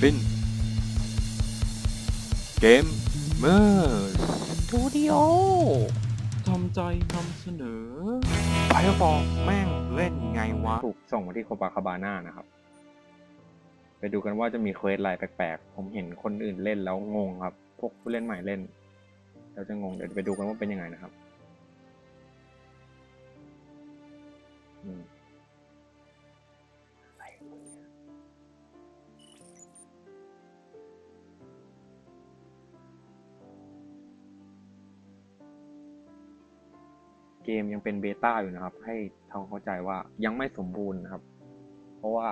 ฟิน เกมเมอร์สตูดิโอทำใจนำเสนอไฟบอกแม่งเล่นไงวะ ถูกส่งมาที่โคปาคาบาน่านะครับ ไปดูกันว่าจะมีเควสอะไรแปลกๆ ผมเห็นคนอื่นเล่นแล้วงงครับ พวกผู้เล่นใหม่เล่น เราจะงง เดี๋ยวไปดูกันว่าเป็นยังไงนะครับ อืม มยังเป็นเบต้าอยู่นะครับ ให้ทำเข้าใจว่ายังไม่สมบูรณ์นะครับ เพราะว่า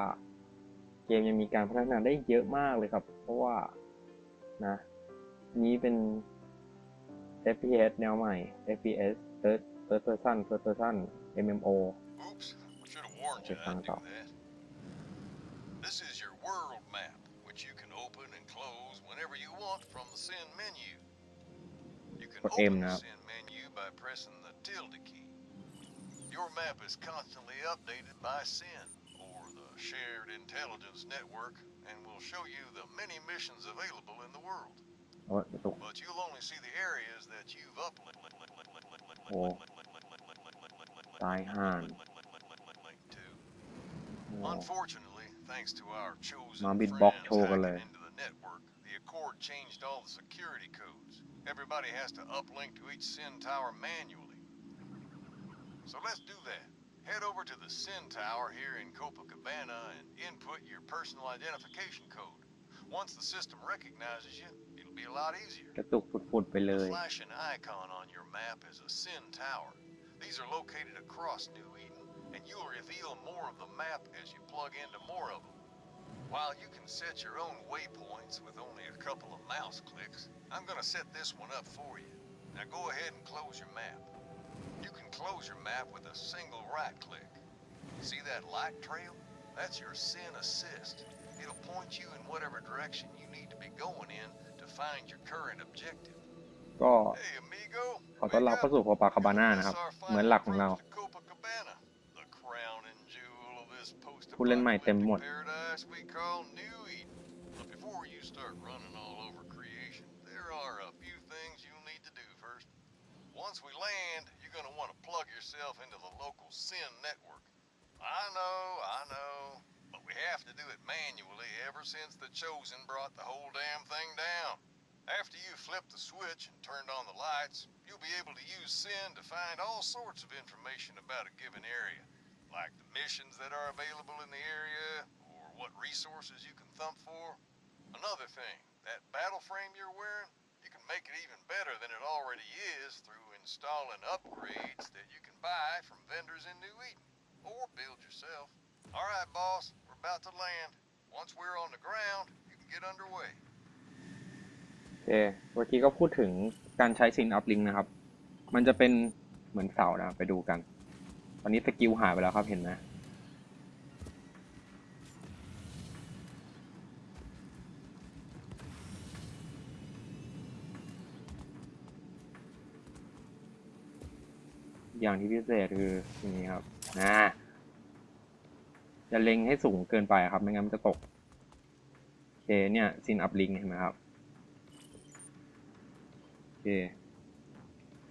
เกมยังมีการพัฒนาได้เยอะมากเลยครับ เพราะว่านะ นี้เป็น FPS แนวใหม่ FPS third third person third person MMO Oops, should have warned you Okay, I'd do fine, that. This is your world map, which you can open and close whenever you want from the Sin menu. You can Or open aim the now. Sin menu by pressing the tilde key. Your map is constantly updated by SIN, or the Shared Intelligence Network, and will show you the many missions available in the world. But you'll only see the areas that you've uploaded. By hand. Unfortunately, thanks to our chosen friends hacking into the network, the Accord changed all the security codes. Everybody has to uplink to each SIN tower manually. So let's do that. Head over to the SIN tower here in Copacabana and input your personal identification code. Once the system recognizes you, it'll be a lot easier. กระตุกฟุดๆไปเล The ย flashing icon on your map is a SIN tower. These are located across New Eden, and you'll reveal more of the map as you plug into more of them. While you can set your own waypoints with only a couple of mouse clicks, I'm going to set this one up for you. Now go ahead and close your map. You can close your map with a single right click. See that light trail? That's your SIN assist. It'll point you in whatever direction you need to be going in to find your current objective. ก็ Hey, amigo. ขอต้อนรับเข้าสู่โคปาคาบาน่านะครับ เหมือนหลักของเรา Copacabana, the crown and jewel of this ผู้เล่นใหม่เต็มหมด we call New Eden. But before you start running all over creation, there are a few things you'll need to do first. Once we land, you're going to want to plug yourself into the local SIN network. I know, I know, but we have to do it manually ever since the Chosen brought the whole damn thing down. After you flip the switch and turned on the lights, you'll be able to use SIN to find all sorts of information about a given area, like the missions that are available in the area, what resources you can thump for. Another thing, that battle frame you're wearing, you can make it even better than it already is through installing upgrades that you can buy from vendors in New Eden, or build yourself. Alright, boss, we're about to land. Once we're on the ground, you can get underway. โอเคเมื่อกี้ก็พูดถึงการใช้ซินอัพลิงนะครับ มันจะเป็นเหมือนเสานะครับไปดูกัน ตอนนี้สกิลหายไปแล้วครับเห็นไหม อย่างที่พิเศษคืออย่างนี้ครับนะจะเล็งให้สูงเกินไปครับ ไม่งั้นมันจะตกโอเคเนี่ยซินอัพลิงเห็นไหมครับโอเค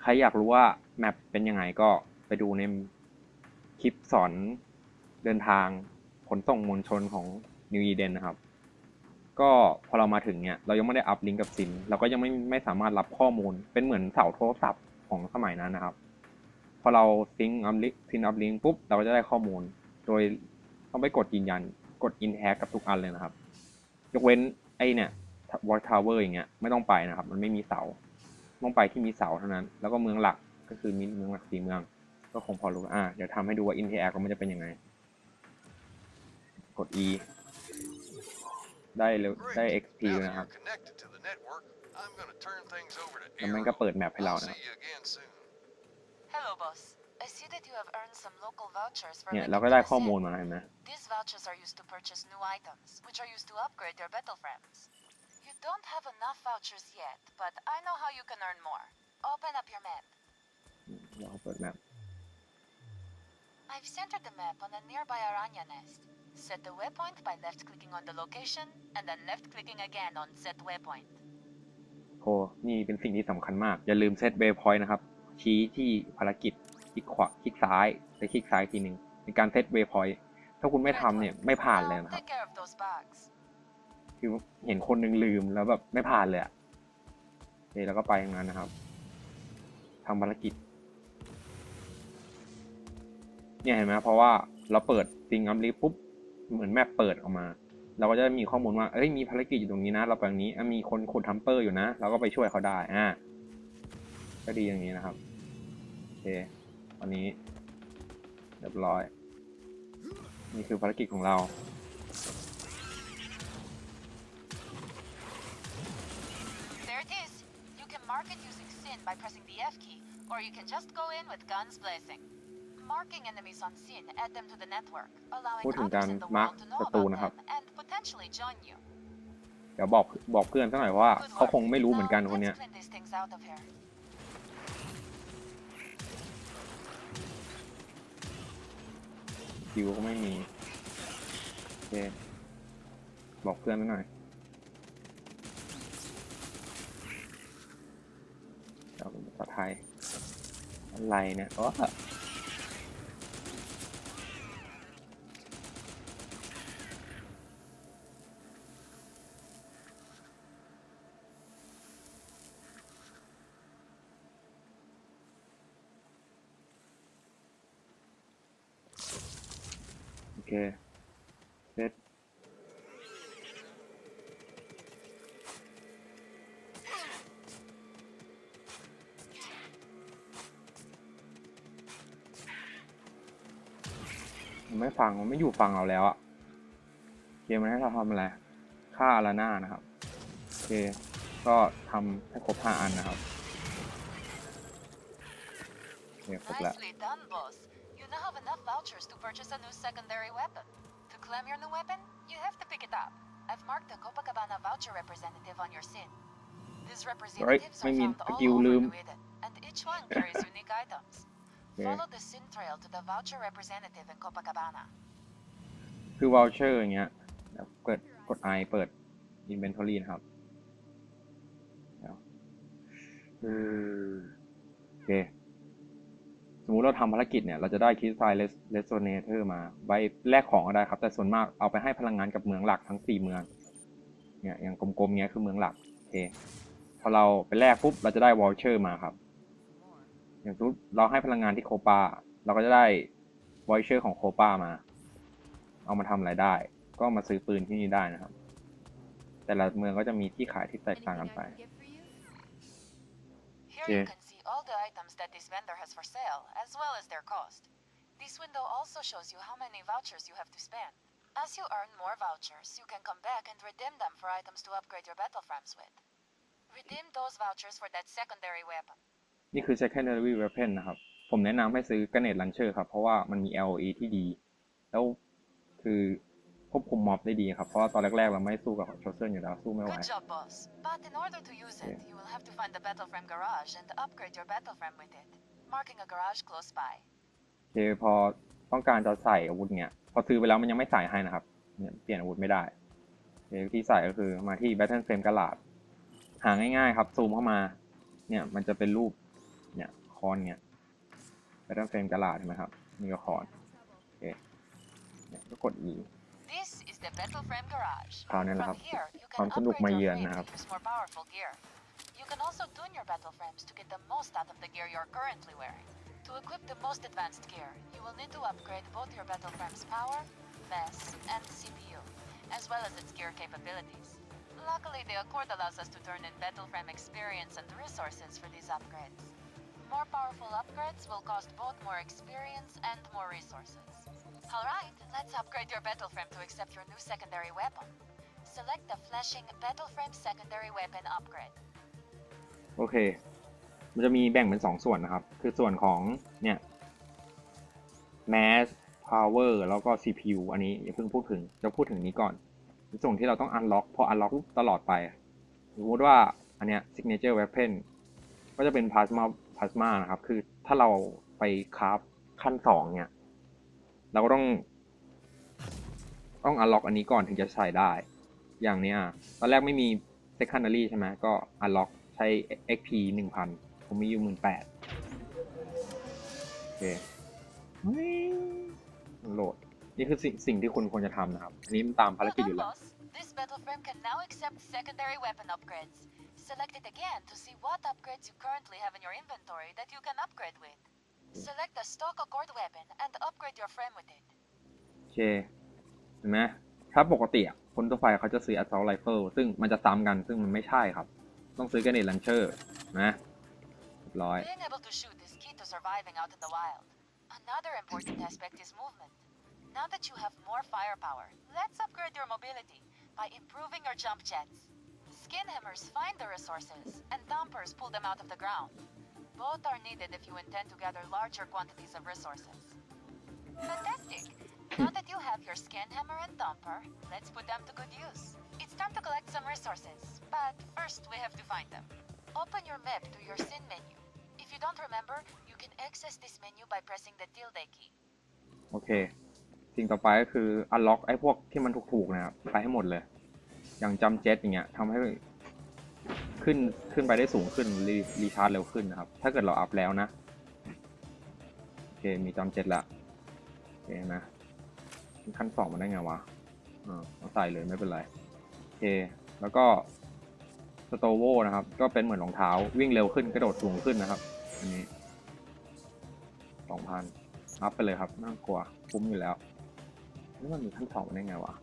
ใครอยากรู้ว่าแมปเป็นยังไงก็ไปดูในคลิปสอนเดินทางขนส่งมวลชนของ New Eden นนะครับ ก็พอเรามาถึงเนี่ยเรายังไม่ได้อัพลิงก์กับซิน เราก็ยังไม่ไม่สามารถรับข้อมูลเป็นเหมือนเสาโทรศัพท์ของสมัยนั้นนะครับ อเราซิงอัพลิงซินอัพลิงปุ๊บ เราก็จะได้ข้อมูล โดยต้องไปกดยืนยัน กดอินแท็กกับทุกอันเลยนะครับ ยกเว้นไอเนี่ยวอลทาวเวอร์อย่างเงี้ยไม่ต้องไปนะครับ มันไม่มีเสา ต้องไปที่มีเสาเท่านั้น แล้วก็เมืองหลักก็คือมีเมืองหลักสี่เมือง ก็คงพอรู้อ่าเดี๋ยวทำให้ดูว่า interact แล้วมันจะเป็นยังไง กด E ได้เลยได้ Great. XP Now ด้วย that นะครับ you're connected to the network, I'm going to turn things over to แล้วมันก็ Arrow. เปิดแมปให้เรา I'll นะ เนี่ย making เราก็ได้ the ข้อมูล ascent. มาเห็นไหม These vouchers are used to purchase new items, which are used to upgrade your battle frames. You don't have enough vouchers yet, but I know how you can earn more. Open up your map. เราก็เปิดแมป I've centered the map on a nearby Aranya nest. Set the waypoint by left clicking on the location and then left clicking again on set waypoint. โอ้นี่เป็นสิ่งที่สำคัญมาก อย่าลืมเซตเวพอยต์นะครับ ชี้ที่ภารกิจคลิกขวาคลิกซ้ายไปคลิกซ้ายอีกทีหนึ่งในการเซตเวพอยต์ถ้าคุณไม่ทำเนี่ยไม่ผ่านเลยนะครับ คือเห็นคนหนึ่งลืมแล้วแบบไม่ผ่านเลยอะเแล้วก็ไปอย่างนั้นนะครับทำภารกิจ เนี่ยเห็นไหมเพราะว่าเราเปิดซิงอัมลิปุ๊บเหมือนแมปเปิดออกมา เราก็จะมีข้อมูลว่าเอ้ยมีภารกิจอยู่ตรงนี้นะ เราไปตรงนี้มีคนขุดทัมเปอร์อยู่นะ เราก็ไปช่วยเขาได้อ่า ก็ดีอย่างนี้นะครับ โอเควันนี้เรียบร้อย นี่คือภารกิจของเรา There it is. You can mark it using Sin by pressing the F key, or you can just go in with guns blazing. Marking enemies on Sin add them to the network, allowing พูดถึง others การ in the มาร์ค world to know ศัตรู about นะครับ them and potentially join you. เดี๋ยวบอกบอกเพื่อนสักหน่อยเพราะว่า Good เขา work. คงไม่รู้เหมือนกัน Now, คนเนี้ย let's clean these things out of here. คิวก็ไม่มีโอเคบอกเพื่อนไปหน่อยเดี๋ยวเป็นภาษาไทยอะไรเนี่ยอ๋อ เคเสร็จมันไม่ฟัง มันไม่อยู่ฟังเราแล้วอะเกมมันให้เราทำอะไรฆ่าอาราน่านะครับ โอเค ก็ทำให้ครบห้าอันนะครับโอเคครบแล้ว enough vouchers to purchase a new secondary weapon. To claim your new weapon, you have to pick it up. I've marked the Copacabana voucher representative on your SIN. These representatives I are mean, found all you over loom. Nuiden, and each one carries unique items. Yeah. Follow the SIN trail to the voucher representative in Copacabana. คือ voucher อย่างเงี้ยเดี๋ยวเปิดกด i เปิด inventory นะครับเดี๋ยวอือโอเค สมมุติเราทำภารกิจเนี่ยเราจะได้คิดไฟเลสโซเนเตอร์มาไว้แลกของก็ได้ครับ แต่ส่วนมากเอาไปให้พลังงานกับเมืองหลักทั้งสี่เมืองเนี่ยอย่างกลมๆเนี้ยคือเมืองหลักโอเคพอเราไปแลกปุ๊บเราจะได้วอลเชอร์มาครับ อย่างสมมติเราให้พลังงานที่โคปาเราก็จะได้วอลเชอร์ของโคปามา เอามาทำอะไรได้ ก็มาซื้อปืนที่นี่ได้นะครับ แต่ละเมืองก็จะมีที่ขายที่แตกต่างกันไป Here Yeah. you can see all the items that this vendor has for sale, as well as their cost. This window also shows you how many vouchers you have to spend. As you earn more vouchers, you can come back and redeem them for items to upgrade your battle frames with. Redeem those vouchers for that secondary weapon. นี่คือ secondary weapon นะครับ ผมแนะนำให้ซื้อ grenade launcher ครับ เพราะว่ามันมี LOE ที่ดี แล้วคือ ควบคุมม็อบได้ดีครับ เพราะว่าตอนแรกๆเราไม่สู้กับโชเซนอยู่แล้วสู้ไม่ไหว Good job, boss. But in order to use it, Yeah. you will have to find the battle frame garage and upgrade your battle frame with it, marking a garage close by. โอเคพอต้องการจะใส่อาวุธเนี้ยพอซื้อไปแล้วมันยังไม่ใส่ให้นะครับเนี่ยเปลี่ยนอาวุธไม่ได้โอเควิธีใส่ก็คือมาที่ Battle Frame กระลาดหาง่ายๆครับซูมเข้ามา เนี่ยมันจะเป็นรูปเนี่ยคอนเนี่ย Battle Frame กระลาดเห็นไหมครับนี่ก็คอนโอเคเนี่ยก็กด E คราวนี้แหละครั From บ here, you ความ can สนุก upgrade มา your เยือน frame นะครับ to use more powerful gear. You can also tune your battle frames to get the most out of the gear you're currently wearing. To equip the most advanced gear, you will need to upgrade both your battle frame's power, mass, and CPU, as well as its gear capabilities. Luckily, the Accord allows us to turn in battle frame experience and resources for these upgrades. More powerful upgrades will cost both more experience and more resources. Alright, let's upgrade your battle frame to accept your new secondary weapon. Select the flashing battle frame secondary weapon upgrade. โอเค มันจะมีแบ่งเป็นสองส่วนนะครับ คือส่วนของเนี่ย mass power แล้วก็ CPU อันนี้อย่าเพิ่งพูดถึง จะพูดถึงนี้ก่อน ส่วนที่เราต้อง unlock พอ unlock ตลอดไป สมมติว่าอันเนี้ย signature weapon ก็จะเป็น plasma plasma นะครับ คือถ้าเราไปคราฟขั้นสองเนี่ย เราก็ต้อง ต้องอันล็อกอันนี้ก่อนถึงจะใส่ได้ อย่างเนี้ยตอนแรกไม่มี secondary ใช่ไหมก็อันล็อกใช้ XP หนึ่งพันผมมีอยู่หมื่นแปดโอเคโหลด นี่คือสิ่งสิ่งที่คุณควรจะทำนะครับ อันนี้มันตามภารกิจอยู่แล้ว This battle frame can now accept secondary weapon upgrades. Select it again to see what upgrades you currently have in your inventory that you can upgrade with. Select a stock accord weapon and upgrade your frame with it. โอเคเห็นไหมถ้าปกติอะคนทั่วไปเขาจะซื้อ assault rifle ซึ่งมันจะซ้ำกันซึ่งมันไม่ใช่ครับ ต้องซื้อ grenade launcher นะเรียบร้อย Being able to shoot is key to surviving out in the wild. Another important aspect is movement. Now that you have more firepower, let's upgrade your mobility by improving your jump jets. Skin hammers find the resources, and dumpers pull them out of the ground. Both are needed if you intend to gather larger quantities of resources. Fantastic! Now that you have your skin hammer and dumper, let's put them to good use. It's time to collect some resources, but first we have to find them. Open your map through your Sin menu. If you don't remember, you can access this menu by pressing the tilde key. โอเค สิ่งต่อไปก็คือ unlock ไอ้พวกที่มันถูกๆนะครับ ไปให้หมดเลย อย่างจำเจ็ตอย่างเงี้ยทำให้ ขึ้นขึ้นไปได้สูงขึ้นรีรีชาร์จเร็วขึ้นนะครับ ถ้าเกิดเราอัพแล้วนะ โอเค มีจำเจ็ตละโอเคนะขั้นสองมันได้ไงวะอ่าเอาใส่เลยไม่เป็นไร โอเค แล้วก็สโตโวนะครับ ก็เป็นเหมือนรองเท้าวิ่งเร็วขึ้นกระโดดสูงขึ้นนะครับ อันนี้สองพันอัพไปเลยครับน่ากลัวคุ้มอยู่แล้วนี่มันมีขั้นสองได้ไงวะ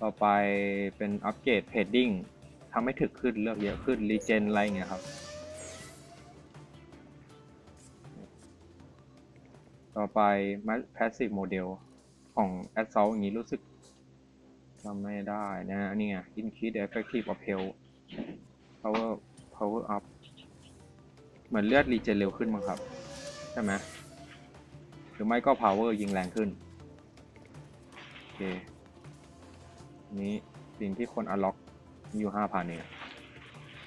ต่อไปเป็นอัปเกรดเพดดิ้ง ทำให้ถึกขึ้นเลือกเยอะขึ้นรีเจนอะไรเงี้ยครับ ต่อไป Passive Model ของ Assault อย่างนี้รู้สึกจำไม่ได้นะนี่ไง Increase the Effective of Health Power Power Up เหมือนเลือดรีเจนเร็วขึ้นมั้งครับ ใช่ไหมหรือไม่ก็ power ยิงแรงขึ้น โอเค นี้สิ่งที่คน unlock อยู่ห้าพันเนี่ย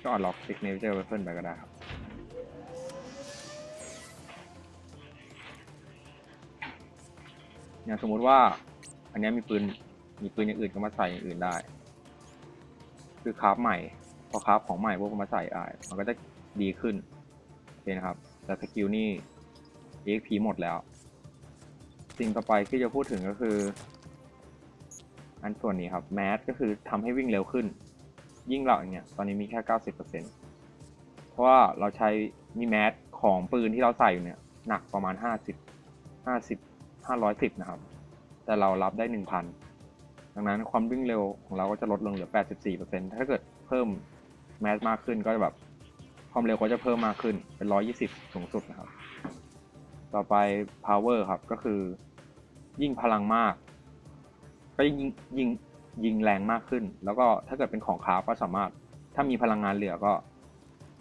ก็ unlock signature weapon ไปก็ได้ครับอย่างสมมุติว่า อันนี้มีปืนมีปืนอย่างอื่นก็มาใส่อย่างอื่นได้ คือคราฟใหม่ พอคราฟของใหม่พวกมาใส่ได้มันก็จะดีขึ้นโอเคนะครับ แต่สกิลนี่ EXP หมดแล้ว สิ่งต่อไปที่จะพูดถึงก็คือ อันส่วนนี้ครับแมสก็คือทำให้วิ่งเร็วขึ้น ยิ่งเราอย่างเงี้ยตอนนี้มีแค่ 90%เพราะว่าเราใช้มีแมสของปืนที่เราใส่อยู่เนี่ย หนักประมาณ 50 50 510 นะครับ แต่เรารับได้ 1,000 ดังนั้นความวิ่งเร็วของเราก็จะลดลงเหลือ 84%ถ้าเกิดเพิ่มแมสมากขึ้นก็จะแบบความเร็วก็จะเพิ่มมากขึ้นเป็น 120 สูงสุดนะครับ ต่อไป power ครับก็คือ ยิ่งพลังมาก ก็ยิ่งยิง ยิงแรงมากขึ้น แล้วก็ถ้าเกิดเป็นของคราฟก็สามารถถ้ามีพลังงานเหลือก็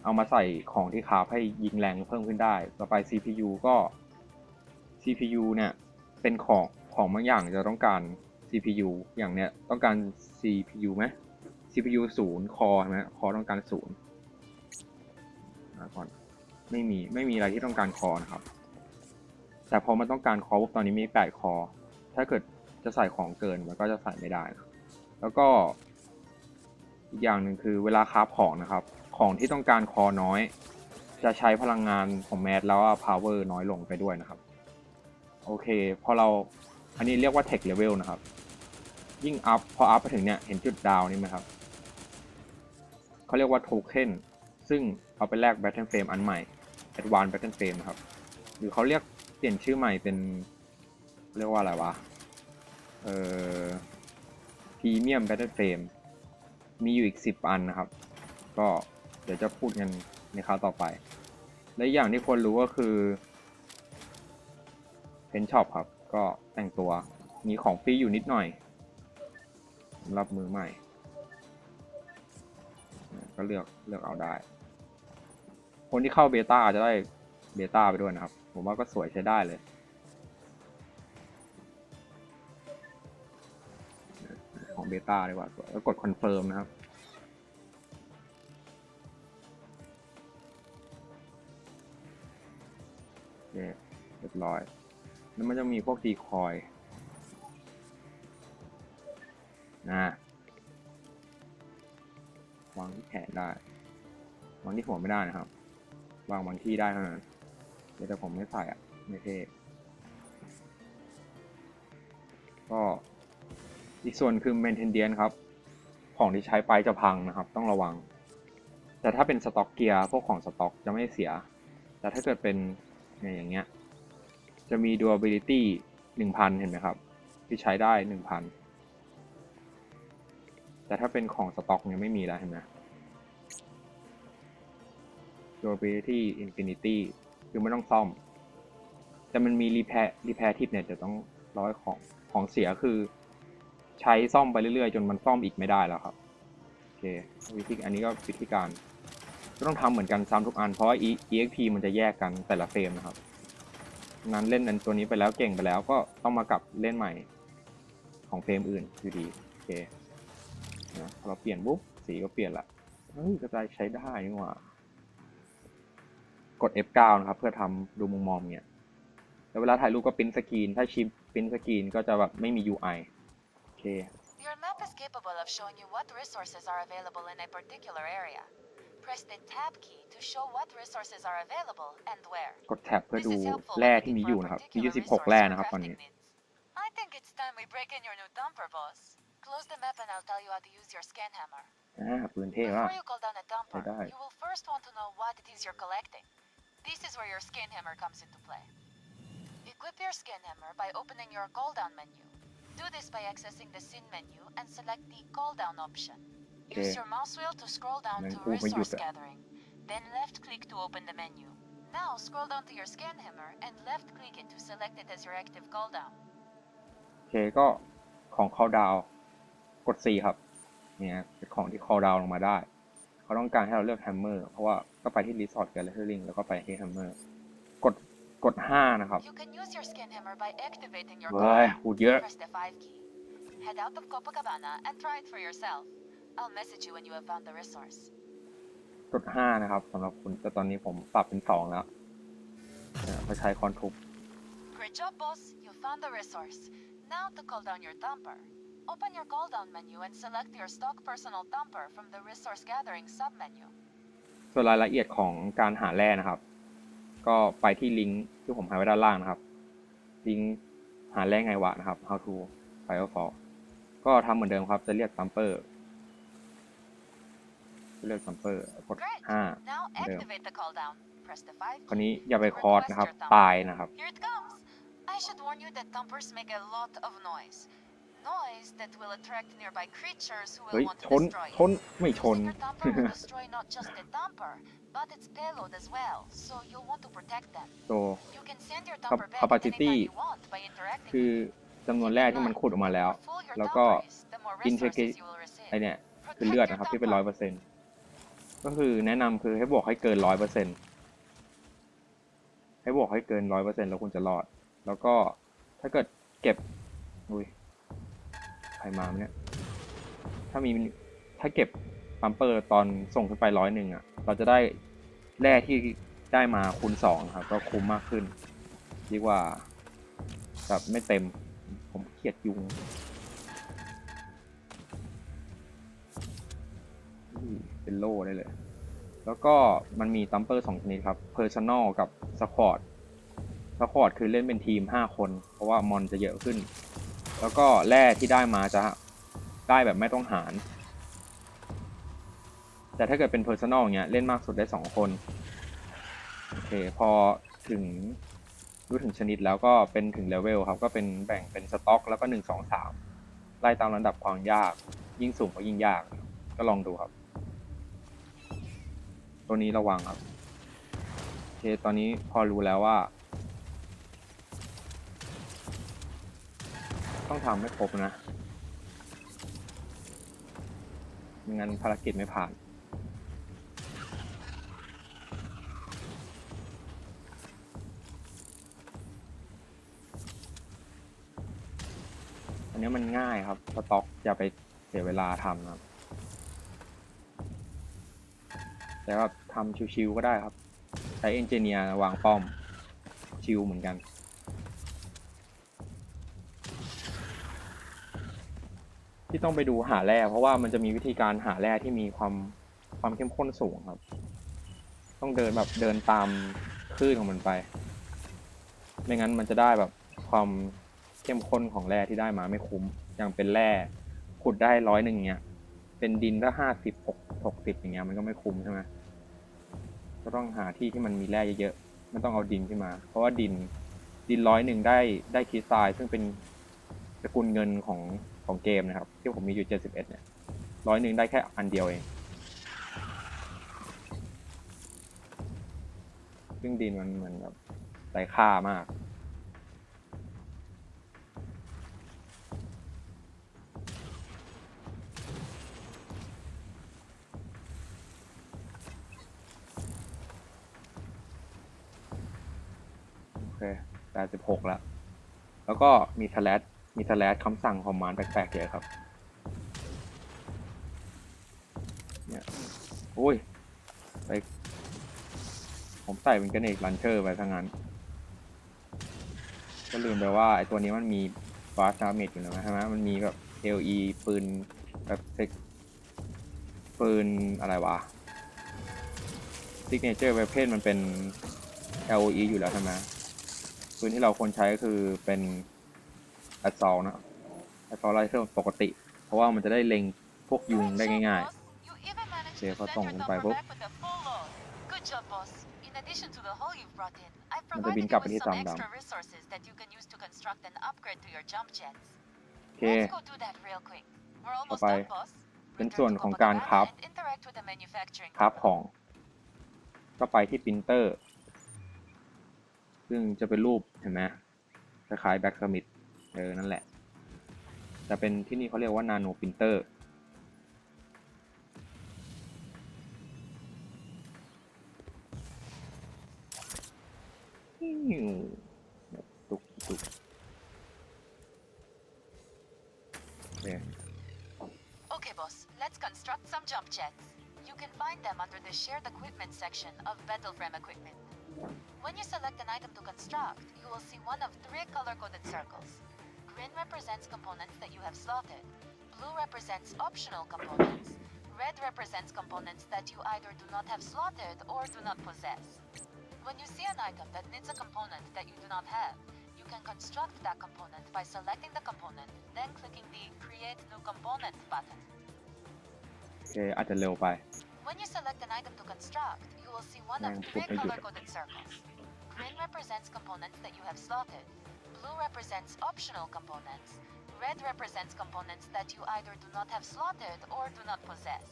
เอามาใส่ของที่คราฟให้ยิงแรงเพิ่มขึ้นได้ ต่อไป CPU ก็ CPU เนี่ยเป็นของของบางอย่างจะต้องการ CPU อย่างเนี้ยต้องการ CPU ไหม CPU ศูนย์คอใช่ไหมคอต้องการศูนย์ก่อนไม่มีไม่มีอะไรที่ต้องการคอนะครับ แต่พอมันต้องการคอปุ๊บตอนนี้มี 8 คอ ถ้าเกิดจะใส่ของเกินมันก็จะใส่ไม่ได้ครับ แล้วก็อีกอย่างหนึ่งคือเวลาคราฟของนะครับ ของที่ต้องการคอน้อย จะใช้พลังงานของแมสแล้วก็ power น้อยลงไปด้วยนะครับ โอเค พอเราอันนี้เรียกว่า tech level นะครับ ยิ่ง up พพอ up ไปถึงเนี่ยเห็นจุดดาวนี่ไหมครับเขาเรียกว่า token ซึ่งเอาไปแลก battle frame อันใหม่ advanced battle frame นะครับ หรือเขาเรียกเปลี่ยนชื่อใหม่เป็น เรียกว่าอะไรวะ เอ่อ premium battle frame มีอยู่อีก 10 อันนะครับ ก็เดี๋ยวจะพูดกันในคราวต่อไป และอีกอย่างที่ควรรู้ก็คือเพนช็อปครับ ก็แต่งตัวมีของฟรีอยู่นิดหน่อยสำหรับมือใหม่ ก็เลือกเลือกเอาได้ คนที่เข้าเบต้าจะได้เบต้าไปด้วยนะครับ ผมว่าก็สวยใช้ได้เลย ของเบต้าดีกว่าแล้วกดคอนเฟิร์มนะครับโอเคเรียบร้อย แล้วมันจะมีพวกดีคอยนะวางที่แขนได้วางที่หัวไม่ได้นะครับ วางบางที่ได้เท่านั้นแต่ผมไม่ใส่อะไม่เท่ก็ อีกส่วนคือ maintenance ครับ ของที่ใช้ไปจะพังนะครับ ต้องระวัง แต่ถ้าเป็นสต็อกเกียร์พวกของสต็อกจะไม่เสีย แต่ถ้าเกิดเป็นเนี่ยอย่างเงี้ย จะมี durability 1,000 เห็นไหมครับ ที่ใช้ได้ 1,000 แต่ถ้าเป็นของสต็อกเนี่ยไม่มีแล้วเห็นไหม durability infinity คือไม่ต้องซ่อม แต่มันมี repair repair tip เนี่ยจะต้องร้อยของของเสียคือ ใช้ซ่อมไปเรื่อยๆ จนมันซ่อมอีกไม่ได้แล้วครับโอเควิธีอันนี้ก็วิธีการก็ต้องทำเหมือนกันซ้ำทุกอันเพราะ exp มันจะแยกกันแต่ละเฟรมนะครับนั้นเล่นอันตัวนี้ไปแล้วเก่งไปแล้วก็ต้องมากลับเล่นใหม่ของเฟรมอื่นอยู่ดีโอเคนะพอเราเปลี่ยนปุ๊บสีก็เปลี่ยนละเฮ้ยกระจายใช้ได้นี่หว่ากด F9 นะครับเพื่อทำดูมุมมองเนี่ยแล้วเวลาถ่ายรูปก็ปริ้นสกรีนถ้าชิปปริ้นสกรีนก็จะแบบไม่มี UI โอเค Your map is capable of showing you what resources are available in a particular area. Press the Tab key to show what resources are available and where. กดแท็บเพื่อ This ดู is helpful แร่ when ที่มี looking อยู่ for a นะครับ มี particular อยู่ resource 16 แร่ for นะครับตอนนี้ crafting needs. I think it's time we break in your new dumper, boss. Close the map and I'll tell you how to use your scan hammer. อ่าปืนเท่ว่ะ Before you call down a dumper, die. you will first want to know what it is you're collecting. This is where your scan hammer comes into play. Equip your scan hammer by opening your call down menu. Do this by accessing the scene menu and select the call down option. Okay. Use your mouse wheel to scroll down Then to pull my resource user. gathering. Then left click to open the menu. Now scroll down to your scan hammer and left click it to select it as your active call down. โอเคก็ของเข้าดาวกด C ครับเนี่ยเป็นของที่ call down ลงมาได้เขาต้องการให้เราเลือก hammer เพราะว่าก็ไปที่ resort gathering แล้วก็ไปที่ hammer กด กด 5 นะครับ You can use your scan hammer by activating your เฮ้ย call down. พูดเยอะ Press the 5 key. Head out of Copacabana and try it for yourself. I'll message you when you have found the resource. กด 5 นะครับสำหรับคุณแต่ตอนนี้ผมปรับเป็น 2 แล้วเนี่ยไปใช้คอนทุบ Great job, boss. You found the resource. Now to call down your dumper. Open your call down menu and select your stock personal dumper from the resource gathering submenu. ส่วนรายละเอียดของการหาแร่นะครับ ก็ไปที่ลิงก์ที่ผมให้ไว้ด้านล่างนะครับ ลิงก์หาแร่ไงวะนะครับ how to firefall ก็ทำเหมือนเดิมครับ จะเรียกซัมเปอร์เลือกซัมเปอร์กด Great. 5 Now There. activate the call down. Press the 5คราว key. นี้อย่าไปคอร์สนะครับ ตายนะครับ Here it comes. I should warn you that dumpers make a lot of noise. Noise that will attract nearby creatures who เฮ้ย will want ช to น destroy ชน it. ไม่ชน Using your dumper will destroy not just the dumper, but its payload as well, so you'll want to protect them. โต You can send your dumper back capacity anytime you want by interacting คือ with จำนวนแร่ที่มันขุดออกมาแล้ว The more full your แล้วก็ dumper is, the more integrate resources you will receive. ไอเนี่ย คือ Protect เลือด your นะครับ ที่เป็นร้อย dumper. เปอร์เซ็นต์ก็คือแนะนำคือให้บวกให้เกินร้อยเปอร์เซ็นต์ให้บวกให้เกินร้อยเปอร์เซ็นต์แล้วคุณจะรอด แล้วก็ถ้าเกิดเก็บอุ้ยใครมาเนี่ย ถ้ามีถ้าเก็บปั๊มเปอร์ตอนส่งขึ้นไปร้อยหนึ่งอะ เราจะได้ แร่ที่ได้มาคูณสองครับ ก็คุ้มมากขึ้น ดีกว่าแบบไม่เต็ม ผมเกลียดยุงเป็นโล่ได้เลย แล้วก็มันมีตัมเปอร์สองชนิดครับ Personal กับ Squad Squad คือเล่นเป็นทีม 5 คน เพราะว่ามอนจะเยอะขึ้น แล้วก็แร่ที่ได้มาจะได้แบบไม่ต้องหาร แต่ถ้าเกิดเป็น Personal เงี้ยเล่นมากสุดได้2คนโอเคพอถึงรู้ถึงชนิดแล้วก็เป็นถึงเลเวลครับ ก็เป็นแบ่งเป็นสต็อก แล้วก็1 2 3ไล่ตามลำดับความยาก ยิ่งสูงก็ยิ่งยาก ก็ลองดูครับ ตัวนี้ระวังครับโอเคตอนนี้พอรู้แล้วว่า ต้องทำให้ครบนะไม่งั้นภารกิจไม่ผ่าน อันนี้มันง่ายครับสต็อกอย่าไปเสียเวลาทำครับแต่ว่าทำชิวๆก็ได้ครับ ใช้เอนจิเนียร์วางป้อม ชิวเหมือนกัน ที่ต้องไปดูหาแร่เพราะว่ามันจะมีวิธีการหาแร่ที่มีความความเข้มข้นสูงครับ ต้องเดินแบบเดินตามคลื่นของมันไป ไม่งั้นมันจะได้แบบความ เข้มข้นของแร่ที่ได้มาไม่คุ้ม อย่างเป็นแร่ขุดได้ร้อยหนึ่งเงี้ย เป็นดินก็ห้าสิบหกหกสิบอย่างเงี้ยมันก็ไม่คุ้มใช่ไหมก็ต้องหาที่ที่มันมีแร่เยอะๆไม่ต้องเอาดินขึ้นมา เพราะว่าดินดินร้อยหนึ่งได้ได้คริสตัลซึ่งเป็นสกุลเงินของของเกมนะครับ ที่ผมมีอยู่เจ็ดสิบเอ็ดเนี่ยร้อยหนึ่งได้แค่อันเดียวเองซึ่งดินมันเหมือนแบบไร้ค่ามาก เคแปดสิบหกแล้ว แล้วก็มีทแลสมีทแลสคำสั่งคอมมานด์แปลกๆเยอะครับ เนี่ยอุ้ยไปผมใส่เป็นกระเนกลันเชอร์ไปทั้งนั้น ก็ลืมไปว่าไอตัวนี้มันมีฟาส t าเมจอยู่นะใช่ไหมมันมีแบบ LE ปืนแบบเซ็กปืนอะไรวะ Signature Weapon มันเป็น LOE อยู่แล้วใช่ไหม ปืนที่เราควรใช้ก็คือเป็นแอสซอลนะแอสซอลไลเฟิลปกติ เพราะว่ามันจะได้เล็งพวกยุงได้ง่ายๆเซฟเขาส่งขึ้นไปปุ๊บมันจะบินกลับไปที่ตามดำโอเคต่อไปเป็นส่วนของการคับคับของก็ไปที่ปรินเตอร์ ซึ่งจะเป็นรูปเห็นไหมคล้ายๆแบ็กสมิธเออ นั่นแหละ จะเป็นที่นี่เขาเรียกว่านาโนปรินเตอร์ตุกตุกโอเค Okay, boss. Let's construct some jump jets. You can find them under the shared equipment section of Battleframe equipment. When you select an item to construct, you will see one of three color-coded circles. Green represents components that you have slotted. Blue represents optional components. Red represents components that you either do not have slotted or do not possess. When you see an item that needs a component that you do not have, you can construct that component by selecting the component, then clicking the Create New Component button. โอเค อาจจะเร็วไป When you select an item to construct, you will see one of Man, three put my dude. color-coded circles. Green represents components that you have slotted. Blue represents optional components. Red represents components that you either do not have slotted or do not possess.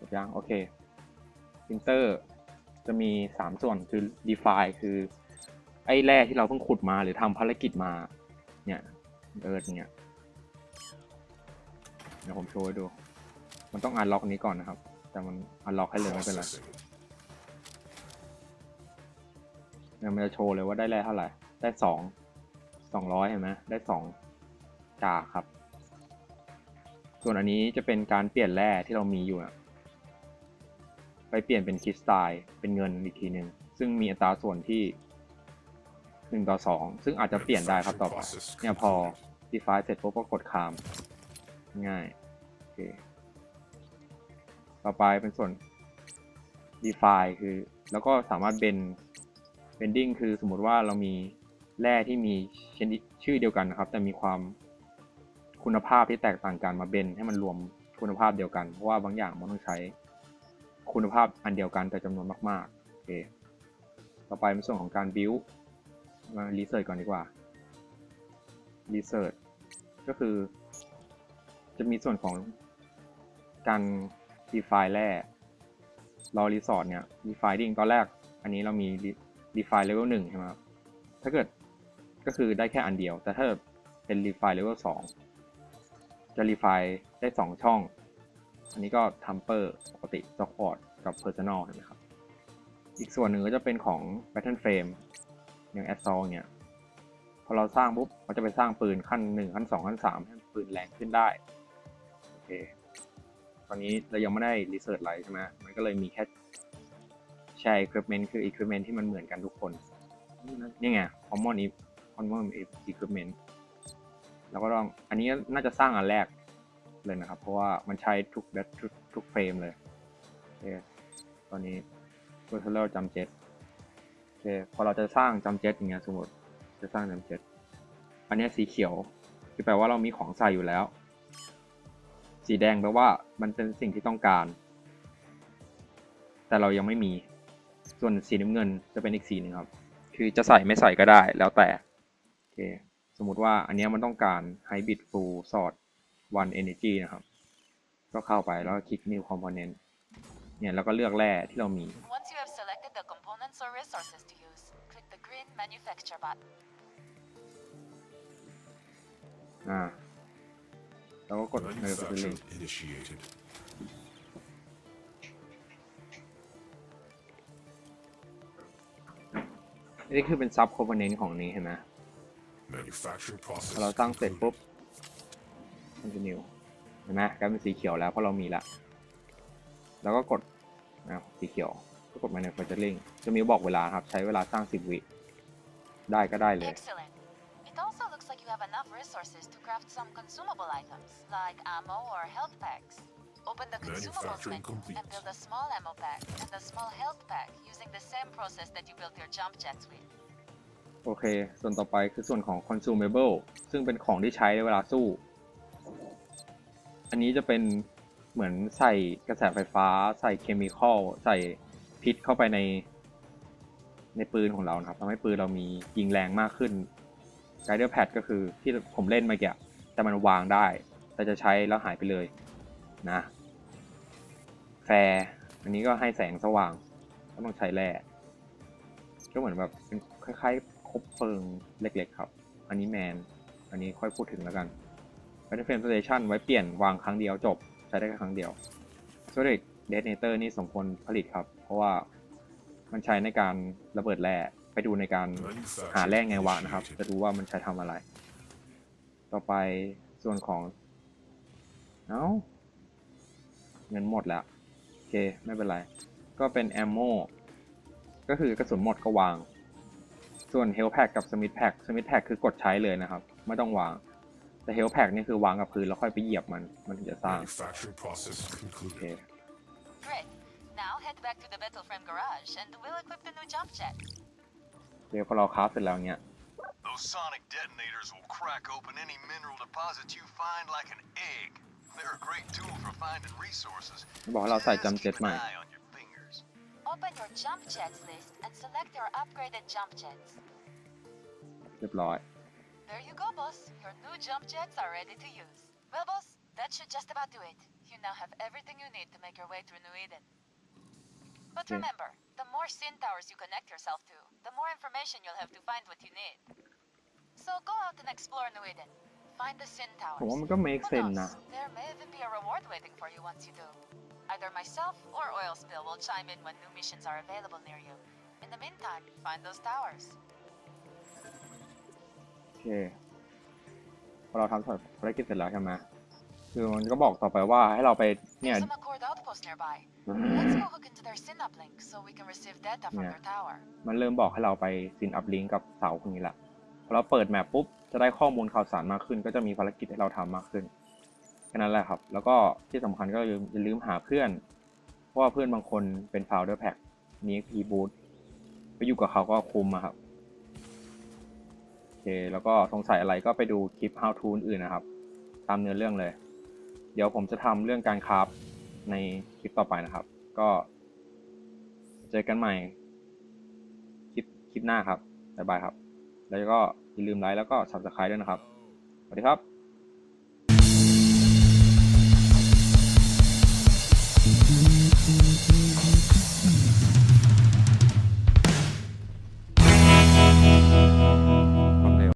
จบยังโอเคปรินเตอร์จะมีสามส่วนคือ define คือ ไอ้แร่ที่เราเพิ่งขุดมาหรือทำภารกิจมา เนี่ยเอิร์ดเนี่ยเดี๋ยวผมโชว์ให้ดู มันต้องอันล็อกนี้ก่อนนะครับ แต่มันอันล็อกให้เลยไม่เป็นไร เนี่ยมันจะโชว์เลยว่าได้แร่เท่าไหร่ ได้สองสองร้อยเห็นไหมได้สองกากครับ ส่วนอันนี้จะเป็นการเปลี่ยนแร่ที่เรามีอยู่อะไปเปลี่ยนเป็นคริสตัลเป็นเงินอีกทีหนึ่งซึ่งมีอัตราส่วนที่หนึ่งต่อสองซึ่งอาจจะเปลี่ยนได้ครับต่อไปเนี่ยพอ define เสร็จปุ๊บก็กดคามง่ายโอเคต่อไปเป็นส่วน define คือ แล้วก็สามารถ bend bending คือสมมติว่าเรามีแร่ที่มีชนิดชื่อเดียวกันนะครับ แต่มีความคุณภาพที่แตกต่างกันมาเบนให้มันรวมคุณภาพเดียวกัน เพราะว่าบางอย่างมันต้องใช้คุณภาพอันเดียวกันแต่จำนวนมากๆโอเคต่อไปเป็นส่วนของการ build มา research ก่อนดีกว่า research ก็คือ จะมีส่วนของการ define แร่รอ resort เนี่ย defining ตอนแรก อันนี้เรามี define level 1ใช่ไหมครับ ถ้าเกิดก็คือได้แค่อันเดียว แต่ถ้าเป็น refine level 2จะ refine ได้2ช่อง อันนี้ก็ temper ปกติ stockport กับ personal เห็นไหมครับ อีกส่วนหนึ่งก็จะเป็นของ pattern frame อย่าง assault เนี่ยพอเราสร้างปุ๊บเราจะไปสร้างปืนขั้น1ขั้น2ขั้น3ให้ปืนแรงขึ้นได้โอเคตอนนี้เรายังไม่ได้ research อะไรใช่ไหมมันก็เลยมีแค่ ใช่ equipment คือ equipment ที่มันเหมือนกันทุกคน นี่ไง common if common if equipment แล้วก็ต้อง อันนี้น่าจะสร้างอันแรกเลยนะครับ เพราะว่ามันใช้ทุกทุกทุกเฟรมเลยโอเคตอนนี้ v e r t i c a l จำเจ็ตโอเค พอเราจะสร้างจำเจ็ตอย่างเงี้ยสมมติจะสร้างจำเจ็ตอันเนี้ยสีเขียวคือแปลว่าเรามีของใส่อยู่แล้ว สีแดงแปลว่ามันเป็นสิ่งที่ต้องการ แต่เรายังไม่มี ส่วนสีน้ำเงินจะเป็นอีกสีหนึ่งครับ คือจะใส่ไม่ใส่ก็ได้แล้วแต่โอเคสมมุติว่าอันเนี้ยมันต้องการ Hybrid Full Sort One Energy นะครับ ก็เข้าไปแล้วก็คลิก New Component เนี่ยแล้วก็เลือกแร่ที่เรามี Once you have selected the components or resources to use, click the green manufacture button. อ่าแล้วก็กด Manufacturing Manufacture initiated. นี่คือเป็น Sub Component ของนี้เห็นไหม Manufacturing พ process. อเราตั้งเสร็จ concluded. ปุ๊บ Continue เห็นไหมกลายเป็นสีเขียวแล้วเพราะเรามีละ แล้วก็กดนะสีเขียวก็กด Manufacturing จะมีบอกเวลาครับ ใช้เวลาสร้าง 10 วิ ได้ก็ได้เลย Excellent. It also looks like you have enough resources to craft some consumable items, like ammo or health packs. Open the consumables Manufacturing menu complete. and build a small ammo pack and a small health pack using the same process that you built your jump jets with. โอเค ส่วนต่อไปคือส่วนของ consumable ซึ่งเป็นของที่ใช้ในเวลาสู้ อันนี้จะเป็นเหมือนใส่กระแสไฟฟ้า ใส่เคมีคอล ใส่พิษเข้าไปใน ในปืนของเรานะครับทำให้ปืนเรามียิงแรงมากขึ้น Guider Pad ก็คือที่ผมเล่นเมื่อกี้แต่มันวางได้ แต่จะใช้แล้วหายไปเลยนะ แฟร์อันนี้ก็ให้แสงสว่าง ก็ต้องใช้แร่ก็เหมือนแบบเป็นคล้ายๆคบเพลิงเล็กๆครับ อันนี้แมน อันนี้ค่อยพูดถึงแล้วกัน Battle Frame Station ไว้เปลี่ยนวางครั้งเดียวจบ ใช้ได้แค่ครั้งเดียว Solid Detonator นี่สมควรผลิตครับ เพราะว่ามันใช้ในการระเบิดแร่ไปดูในการหาแร่ไงวะนะครับ จะดูว่ามันใช้ทำอะไร ต่อไปส่วนของ เอ้าเงินหมดแล้ว เค ไม่เป็นไร ก็เป็น ammo ก็คือกระสุนหมดก็วาง ส่วน health pack กับ smith pack smith pack คือกดใช้เลยนะครับ ไม่ต้องวาง แต่ health pack นี่คือวางกับพื้นแล้วค่อยไปเหยียบมัน มันถึงจะสร้าง Manufacturing process โอเค concluded. Great. Now head back to the Battle Frame garage and we'll equip the new jump jet. เดี๋ยวพอเราคราฟเสร็จแล้วเนี่ย Those sonic detonators will crack open any mineral deposit you find like an egg. They're a great tool for finding resources. บอกให้เราใส่ Just จำเจ็ต keep ใหม่ an eye on your fingers. Open your jump jets list and select your upgraded jump jets. เรียบร้อย There you go, boss. Your new jump jets are ready to use. Well, boss, that should just about do it. You now have everything you need to make your way through New Eden. But Okay. remember, the more sin towers you connect yourself to, the more information you'll have to find what you need. So go out and explore New Eden. Find the sin ผม towers. ว่ามันก็ make Who sense knows? นะ There may even be a reward waiting for you once you do. Either myself or Oil Spill will chime in when new missions are available near you. In the meantime, find those towers. โอเคพอเราทำภารกิจเสร็จแล้วใช่ไหมคือมันก็บอกต่อไปว่าให้เราไปเนี่ย There's an Accord outpost nearby. Let's go hook into their SYN uplink so we can receive data from Yeah. their tower. มันเริ่มบอกให้เราไปซินอัพลิงกับเสาพวกนี้ละ พอเราเปิดแมปปุ๊บจะได้ข้อมูลข่าวสารมากขึ้น ก็จะมีภารกิจให้เราทำมากขึ้นแค่นั้นแหละครับ แล้วก็ที่สำคัญก็อย่าลืมลืมหาเพื่อน เพราะว่าเพื่อนบางคนเป็น founder pack มี XP boost ไปอยู่กับเขาก็คุ้มอะครับโอเคแล้วก็สงสัยอะไรก็ไปดูคลิป how to อื่นนะครับ ตามเนื้อเรื่องเลย เดี๋ยวผมจะทำเรื่องการคราฟในคลิปต่อไปนะครับ ก็เจอกันใหม่ คลิปคลิปหน้าครับบ๊ายบายครับ แล้วก็อย่าลืมไลค์แล้วก็ subscribe ด้วยนะครับ สวัสดีครับ